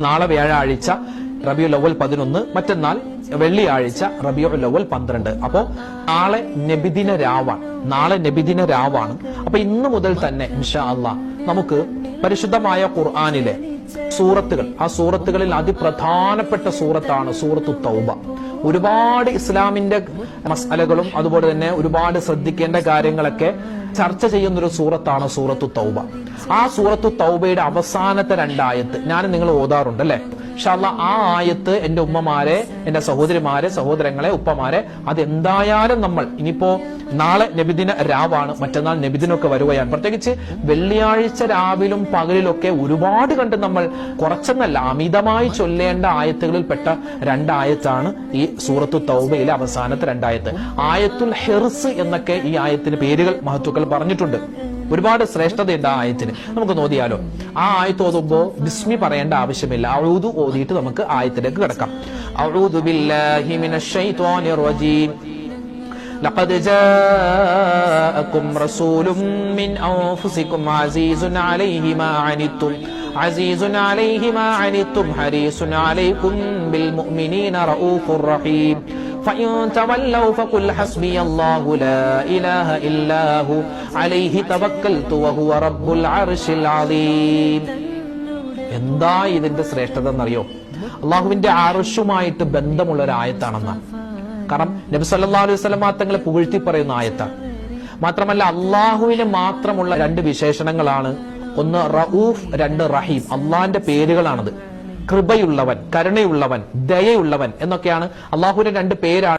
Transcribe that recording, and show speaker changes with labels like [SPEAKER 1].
[SPEAKER 1] നാളെ വ്യാഴാഴ്ച റബിയു ലവൽ പതിനൊന്ന് മറ്റന്നാൾ വെള്ളിയാഴ്ച റബിയു ലവൽ പന്ത്രണ്ട്. അപ്പോ നാളെ നബിദിന രാവാണ്. നാളെ നബിദിന രാവാണ്. അപ്പൊ ഇന്ന് മുതൽ തന്നെ ഇൻഷാ അള്ളാ നമുക്ക് പരിശുദ്ധമായ ഖുർആാനിലെ സൂറത്തുകൾ ആ സൂറത്തുകളിൽ അതിപ്രധാനപ്പെട്ട സൂറത്താണ് സൂറത്തു തൗബ. ഒരുപാട് ഇസ്ലാമിന്റെ മസാലകളും അതുപോലെ തന്നെ ഒരുപാട് ശ്രദ്ധിക്കേണ്ട കാര്യങ്ങളൊക്കെ ചർച്ച ചെയ്യുന്ന ഒരു സൂറത്താണ് സൂറത്തു തൗബ. ആ സൂറത്തു തൗബയുടെ അവസാനത്തെ രണ്ടായത്ത് ഞാൻ നിങ്ങൾ ഓതാറുണ്ട് അല്ലെ ഷാല്ല ആ ആയത്ത് എന്റെ ഉമ്മമാരെ എന്റെ സഹോദരിമാരെ സഹോദരങ്ങളെ ഉപ്പമാരെ അതെന്തായാലും നമ്മൾ ഇനിയിപ്പോ നാളെ നബിദിന രാവാണ് മറ്റന്നാൾ നബിദിനൊക്കെ വരുകയാണ്. പ്രത്യേകിച്ച് വെള്ളിയാഴ്ച രാവിലും പകലിലൊക്കെ ഒരുപാട് കണ്ട് നമ്മൾ കുറച്ചെന്നല്ല അമിതമായി ചൊല്ലേണ്ട ആയത്തുകളിൽ പെട്ട രണ്ടായത്താണ് ഈ സൂറത്തു തൗബയിലെ അവസാനത്തെ രണ്ടായത്ത്. ആയത്തുൽ ഹെർസ് എന്നൊക്കെ ഈ ആയത്തിന് പേരുകൾ മഹത്തുക്കൾ പറഞ്ഞിട്ടുണ്ട്. ഒരുപാട് ശ്രേഷ്ഠതയുണ്ട് ആ ആയത്തിന് നമുക്ക് നോദിയാലോ ആ ആയത്ത് ഓതുമ്പോ ബിസ്മി പറയേണ്ട ആവശ്യമില്ല അഴുതു ഓതിയിട്ട് നമുക്ക് ആയത്തിലേക്ക് കിടക്കാം അഊദു ബില്ലാഹി മിനശ് ശൈത്വാനിർ റജീം لقد جاءكم رسول من أنفسكم عزيز عليه ما عنتم عزيز عليه ما عنتم حريص عليكم بالمؤمنين رؤوف رحيم فإن تولوا فقل حسبي الله لا إله إلا هو عليه توكلت وهو رب العرش العظيم എന്താ ഇതിന്റെ ശ്രേഷ്ഠത എന്നറിയോ അള്ളാഹുവിന്റെ ആറുഷുമായിട്ട് ബന്ധമുള്ള ഒരു ആയത്താണെന്നാണ് കാരണം നബി സല്ലാ അലൈഹി സ്വലം തങ്ങളെ പുകഴ്ത്തി പറയുന്ന ആയത്താണ് മാത്രമല്ല അള്ളാഹുവിന് മാത്രമുള്ള രണ്ട് വിശേഷണങ്ങളാണ് ഒന്ന് റഊഫ് രണ്ട് റഹീം അള്ളാഹിന്റെ പേരുകളാണത് കൃപയുള്ളവൻ കരുണയുള്ളവൻ ദയയുള്ളവൻ എന്നൊക്കെയാണ് അള്ളാഹുവിന്റെ രണ്ട് പേരാണ്